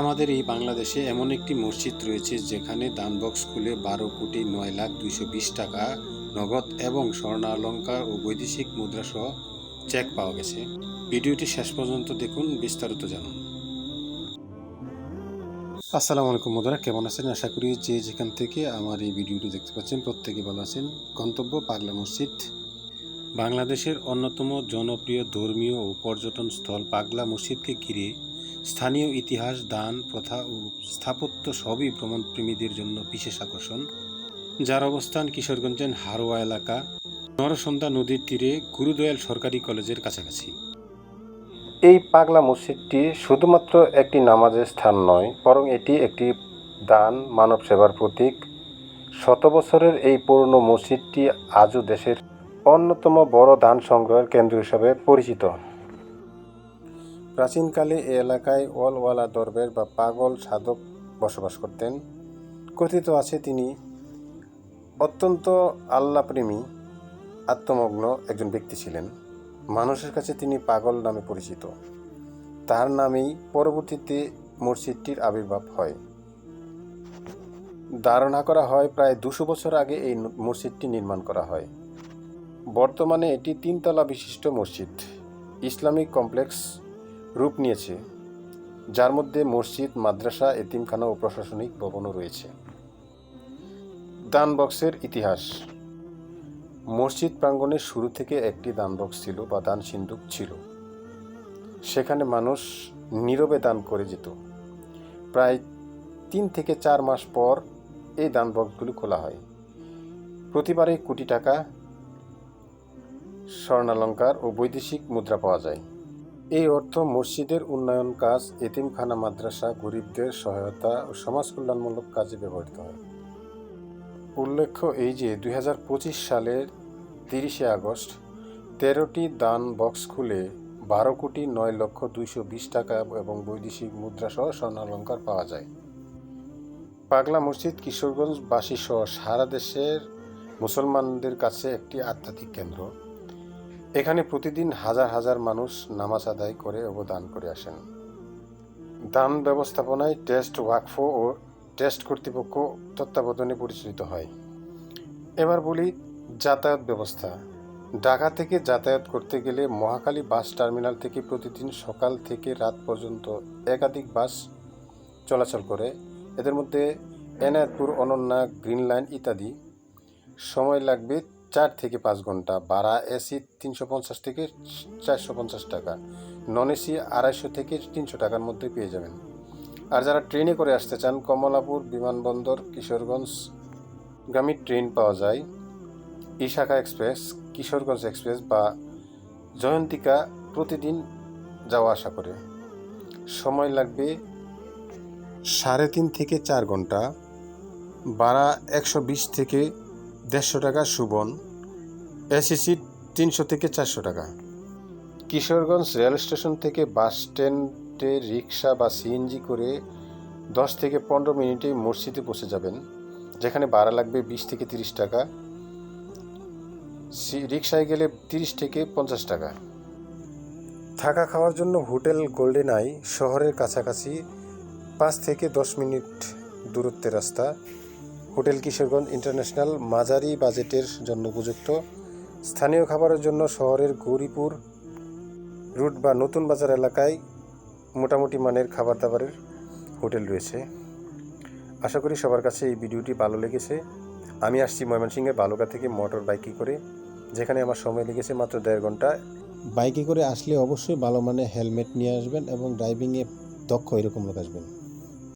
আমাদের এই বাংলাদেশে এমন একটি মসজিদ রয়েছে যেখানে দান বক্স খুলে বারো কোটি নয় লাখ দুইশো বিশ টাকা নগদ এবং স্বর্ণালঙ্কার ও বৈদেশিক মুদ্রা সহ চেক পাওয়া গেছে। ভিডিওটি শেষ পর্যন্ত দেখুন, বিস্তারিত জানুন। আসসালামু আলাইকুম বন্ধুরা, কেমন আছেন? আশা করি যে যেখান থেকে আমার এই ভিডিওটি দেখতে পাচ্ছেন, প্রত্যেকে ভালো আছেন। গন্তব্য পাগলা মসজিদ। বাংলাদেশের অন্যতম জনপ্রিয় ধর্মীয় ও পর্যটন স্থল পাগলা মসজিদকে ঘিরে স্থানীয় ইতিহাস, দান, প্রথা ও স্থাপত্য সবই ভ্রমণপ্রেমীদের জন্য বিশেষ আকর্ষণ। যার অবস্থান কিশোরগঞ্জের হারোয়া এলাকা নরসন্ধ্যা নদীর তীরে গুরুদয়াল সরকারি কলেজের কাছাকাছি। এই পাগলা মসজিদটি শুধুমাত্র একটি নামাজের স্থান নয়, বরং এটি একটি দান, মানব সেবার প্রতীক। শত বছরের এই পুরনো মসজিদটি আজও দেশের অন্যতম বড় দান সংগ্রহের কেন্দ্র হিসাবে পরিচিত। প্রাচীনকালে এ এলাকায় ওয়ালওয়ালা দরবের বা পাগল সাধক বসবাস করতেন। কথিত আছে তিনি অত্যন্ত আল্লাপ্রেমী আত্মমগ্ন একজন ব্যক্তি ছিলেন। মানুষের কাছে তিনি পাগল নামে পরিচিত। তার নামেই পরবর্তীতে মসজিদটির আবির্ভাব হয়। ধারণা করা হয় প্রায় দুশো বছর আগে এই মসজিদটি নির্মাণ করা হয়। বর্তমানে এটি তিনতলা বিশিষ্ট মসজিদ। ইসলামিক কমপ্লেক্স রূপ নিয়েছে, যার মধ্যে মসজিদ, মাদ্রাসা, এতিমখানা ও প্রশাসনিক ভবনও রয়েছে। দান বক্সের ইতিহাস। মসজিদ প্রাঙ্গণের শুরু থেকে একটি দান বক্স ছিল বা দান সিন্দুক ছিল। সেখানে মানুষ নীরবে দান করে যেত। প্রায় তিন থেকে চার মাস পর এই দান বক্সগুলি খোলা হয়। প্রতিবারে কোটি টাকা স্বর্ণালঙ্কার ও বৈদেশিক মুদ্রা পাওয়া যায়। এই অর্থ মসজিদের উন্নয়ন কাজ, এতিমখানা, মাদ্রাসা, গরিবদের সহায়তা ও সমাজ কল্যাণমূলক কাজে ব্যবহৃত হয়। উল্লেখ্য এই যে দু হাজার পঁচিশ সালের তিরিশে আগস্ট, তেরোটি দান বক্স খুলে বারো কোটি নয় লক্ষ দুইশো বিশ টাকা এবং বৈদেশিক মুদ্রা সহ স্বর্ণালঙ্কার পাওয়া যায়। পাগলা মসজিদ কিশোরগঞ্জবাসী সহ সারা দেশের মুসলমানদের কাছে একটি আধ্যাত্মিক কেন্দ্র। এখানে প্রতিদিন হাজার হাজার মানুষ নামাজ আদায় করে ও দান করে আসেন। দান ব্যবস্থাপনায় টেস্ট ওয়াকফ ও টেস্ট কর্তৃপক্ষ তত্ত্বাবধানে পরিচালিত হয়। এবার বলি যাতায়াত ব্যবস্থা। ঢাকা থেকে যাতায়াত করতে গেলে মহাকালী বাস টার্মিনাল থেকে প্রতিদিন সকাল থেকে রাত পর্যন্ত একাধিক বাস চলাচল করে। এদের মধ্যে এনায়তপুর, অনন্যা গ্রিন লাইন ইত্যাদি। সময় লাগবে চার থেকে পাঁচ ঘণ্টা, ভাড়া এসি তিনশো পঞ্চাশ থেকে চারশো পঞ্চাশ টাকা নন এসি আড়াইশো থেকে তিনশো টাকার মধ্যে পেয়ে যাবেন। আর যারা ট্রেনে করে আসতে চান, কমলাপুর, বিমানবন্দর, কিশোরগঞ্জ গামী ট্রেন পাওয়া যায়। ইশাখা এক্সপ্রেস কিশোরগঞ্জ এক্সপ্রেস বা জয়ন্তিকা প্রতিদিন যাওয়া আসা করে। সময় লাগবে সাড়ে তিন থেকে চার ঘণ্টা, ভাড়া একশো বিশ থেকে দেড়শো টাকা সুবন এসি সিট তিনশো থেকে চারশো টাকা। কিশোরগঞ্জ রেল স্টেশন থেকে বাস স্ট্যান্ডে রিক্সা বা সিএনজি করে দশ থেকে পনেরো মিনিটেই মসজিদে পৌঁছে যাবেন, যেখানে ভাড়া লাগবে বিশ থেকে তিরিশ টাকা। রিক্সায় গেলে তিরিশ থেকে পঞ্চাশ টাকা। থাকা খাওয়ার জন্য হোটেল গোল্ডেন আই শহরের কাছাকাছি পাঁচ থেকে দশ মিনিট দূরত্বের রাস্তা। হোটেল কিশোরগঞ্জ ইন্টারন্যাশনাল মাঝারি বাজেটের জন্য উপযুক্ত। স্থানীয় খাবারের জন্য শহরের গৌরীপুর রুট বা নতুন বাজার এলাকায় মোটামুটি মানের খাবার দাবারের হোটেল রয়েছে। আশা করি সবার কাছে এই ভিডিওটি ভালো লেগেছে। আমি আসছি ময়মনসিংহের বালুকা থেকে মোটর বাইকে করে, যেখানে আমার সময় লেগেছে মাত্র দেড় ঘণ্টা। বাইকে করে আসলে অবশ্যই ভালো মানের হেলমেট নিয়ে আসবেন এবং ড্রাইভিংয়ে দক্ষ এরকম লোক আসবেন।